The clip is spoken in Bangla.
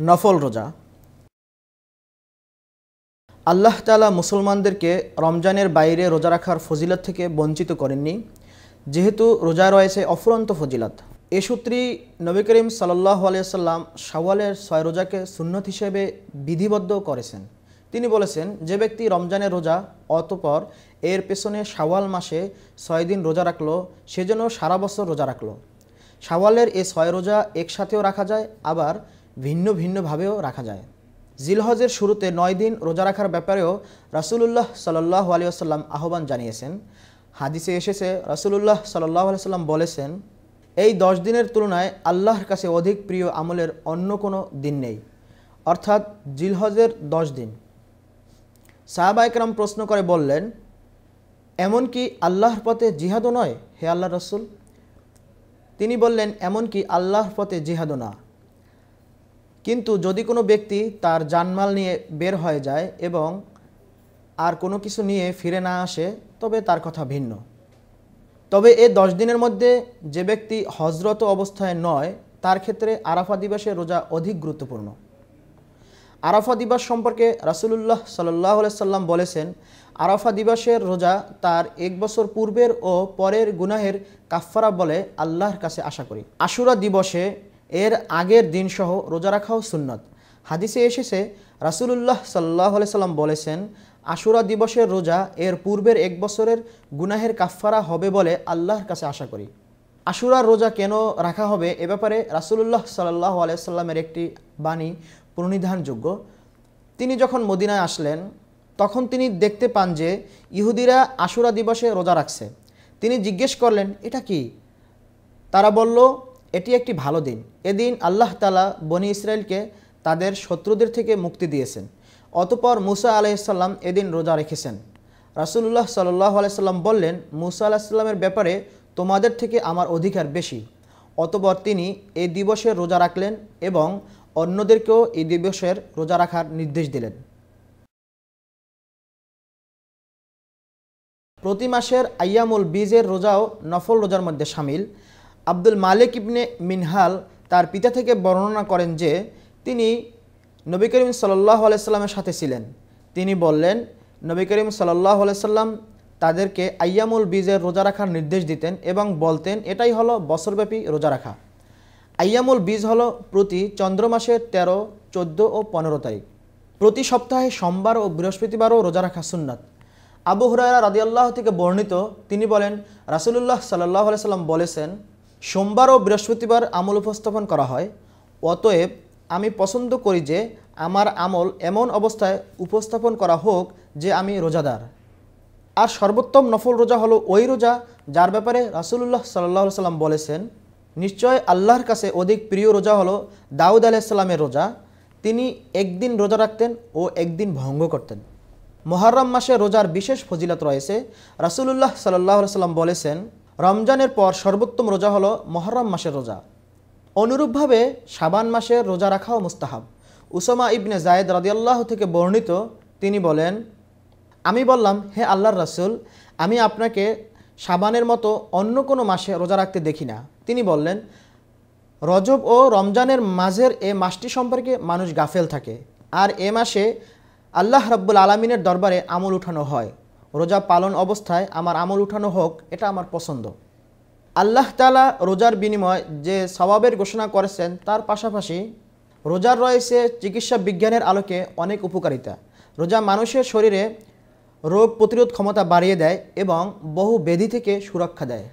নফল রোজা। আল্লাহ তালা মুসলমানদেরকে রমজানের বাইরে রোজা রাখার ফজিলত থেকে বঞ্চিত করেননি। যেহেতু রোজা রয়েছে অফুরন্ত ফজিলত। এ সূত্রেই নবী করিম সাল্লাহ আলিয়াল্লাম শাওয়ালের ছয় রোজাকে সুন্নত হিসেবে বিধিবদ্ধ করেছেন। তিনি বলেছেন, যে ব্যক্তি রমজানের রোজা অতপর এর পেছনে শাওয়াল মাসে ছয় দিন রোজা রাখল সেজন্য সারা বছর রোজা রাখল। শাওয়ালের এ ছয় রোজা একসাথেও রাখা যায়, আবার ভিন্ন ভিন্নভাবেও রাখা যায়। জিলহজের শুরুতে নয় দিন রোজা রাখার ব্যাপারেও রাসুলুল্লাহ সাল্লাহ আলিয়াল্লাম আহ্বান জানিয়েছেন। হাদিসে এসেছে, রাসুলুল্লাহ সাল্লাহ আলিয়াল্লাম বলেছেন, এই দশ দিনের তুলনায় আল্লাহর কাছে অধিক প্রিয় আমলের অন্য কোনো দিন নেই। অর্থাৎ জিলহজের দশ দিন। সাহাবা একরাম প্রশ্ন করে বললেন, এমন কি আল্লাহর পথে জিহাদও নয়, হে আল্লাহ রসুল? তিনি বললেন, এমন কি আল্লাহর পথে জিহাদও না। কিন্তু যদি কোনো ব্যক্তি তার জানমাল নিয়ে বের হয়ে যায় এবং আর কোনো কিছু নিয়ে ফিরে না আসে, তবে তার কথা ভিন্ন। তবে এ দশ দিনের মধ্যে যে ব্যক্তি হজরত অবস্থায় নয়, তার ক্ষেত্রে আরাফা দিবসের রোজা অধিক গুরুত্বপূর্ণ। আরাফা দিবস সম্পর্কে রাসুলুল্লাহ সাল্লাহ সাল্লাম বলেছেন, আরাফা দিবসের রোজা তার এক বছর পূর্বের ও পরের গুনাহের কাফফারা বলে আল্লাহর কাছে আশা করি। আশুরা দিবসে এর আগের দিনসহ রোজা রাখাও সুন্নত। হাদিসে এসেছে, রাসুলুল্লাহ সাল্লাহ সাল্লাম বলেছেন, আশুরা দিবসের রোজা এর পূর্বের এক বছরের গুনাহের কাফফারা হবে বলে আল্লাহর কাছে আশা করি। আশুরার রোজা কেন রাখা হবে এ ব্যাপারে রাসুলুল্লাহ সাল্লাহ আলাইসাল্লামের একটি বাণী প্রণিধানযোগ্য। তিনি যখন মদিনায় আসলেন, তখন তিনি দেখতে পান যে ইহুদিরা আশুরা দিবসে রোজা রাখছে। তিনি জিজ্ঞেস করলেন, এটা কি? তারা বলল এটি একটি ভালো দিন। এদিন আল্লাহ তালা বনি ইসরায়েলকে তাদের শত্রুদের থেকে মুক্তি দিয়েছেন। অতপর মুসা আলাইসাল্লাম এদিন রোজা রেখেছেন। রাসুল্লাহ সাল্লাহ আলাইসাল্লাম বললেন, মুসা আলাহিসাল্লামের ব্যাপারে তোমাদের থেকে আমার অধিকার বেশি। অতপর তিনি এই দিবসের রোজা রাখলেন এবং অন্যদেরকেও এই দিবসের রোজা রাখার নির্দেশ দিলেন। প্রতি মাসের আয়ামুল বীজের রোজাও নফল রোজার মধ্যে সামিল। আব্দুল মালিক ইবনে মিনহাল তার পিতা থেকে বর্ণনা করেন যে, তিনি নবী করিম সাল্লাহ আলাইস্লামের সাথে ছিলেন। তিনি বললেন, নবী করিম সাল্লাহ আলাইসাল্লাম তাদেরকে আয়ামুল বীজের রোজা রাখার নির্দেশ দিতেন এবং বলতেন, এটাই হলো বছরব্যাপী রোজা রাখা। আয়ামুল বীজ হলো প্রতি চন্দ্র মাসের তেরো, চোদ্দ ও পনেরো তারিখ। প্রতি সপ্তাহে সোমবার ও বৃহস্পতিবারও রোজা রাখা সুন্নাত। আবু হুরায়রা রাদিয়াল্লাহ থেকে বর্ণিত, তিনি বলেন, রাসুলুল্লাহ সাল্লাহ সাল্লাম বলেছেন সোমবার ও বৃহস্পতিবার আমল উপস্থাপন করা হয়। অতএব, আমি পছন্দ করি যে আমার আমল এমন অবস্থায় উপস্থাপন করা হোক যে আমি রোজাদার। আর সর্বোত্তম নফল রোজা হলো ওই রোজা যার ব্যাপারে রাসুলুল্লাহ সাল্লাহ সাল্লাম বলেছেন, নিশ্চয় আল্লাহর কাছে অধিক প্রিয় রোজা হলো দাউদ আলাইসাল্লামের রোজা। তিনি একদিন রোজা রাখতেন ও একদিন ভঙ্গ করতেন। মহরম মাসে রোজার বিশেষ ফজিলত রয়েছে। রাসুলুল্লাহ সাল্লাহ সাল্লাম বলেছেন রমজানের পর সর্বোত্তম রোজা হলো মহরম মাসের রোজা। অনুরূপভাবে সাবান মাসের রোজা রাখাও মুস্তাহাব। উসমা ইবনে জায়েদ রাদিয়াল্লাহ থেকে বর্ণিত, তিনি বলেন, আমি বললাম, হে আল্লাহর রাসুল, আমি আপনাকে সাবানের মতো অন্য কোনো মাসে রোজা রাখতে দেখি না। তিনি বললেন, রজব ও রমজানের মাঝের এ মাসটি সম্পর্কে মানুষ গাফেল থাকে। আর এ মাসে আল্লাহ রব্বুল আলমিনের দরবারে আমল উঠানো হয়। রোজা পালন অবস্থায় আমার আমল উঠানো হোক, এটা আমার পছন্দ। আল্লাহ তালা রোজার বিনিময় যে স্বভাবের ঘোষণা করেছেন, তার পাশাপাশি রোজার রয়েছে চিকিৎসা বিজ্ঞানের আলোকে অনেক উপকারিতা। রোজা মানুষের শরীরে রোগ প্রতিরোধ ক্ষমতা বাড়িয়ে দেয় এবং বহু ব্যাধি থেকে সুরক্ষা দেয়।